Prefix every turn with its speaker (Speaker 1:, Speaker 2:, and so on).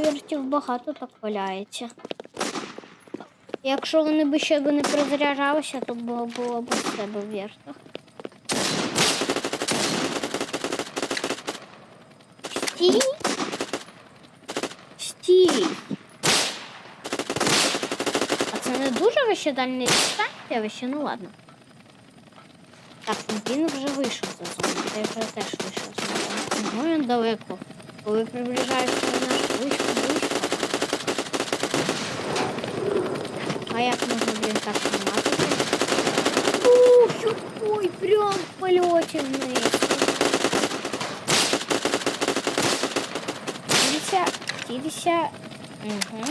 Speaker 1: вертів багато так валяється. Якщо вони б ще не призаряджалися, то було, було б у себе в вертах. Стій! Стій! А це не дуже вищедальний дистанція, вище, ну ладно. Так, він вже вийшов за зону. Ти вже теж вийшов за зону. Ну він далеко. Коли приближаєшся до нас близько, близько. А як можна, блін, так триматися? Ух, ой, прям в польоті вниз. Тілься, тілься. Угу.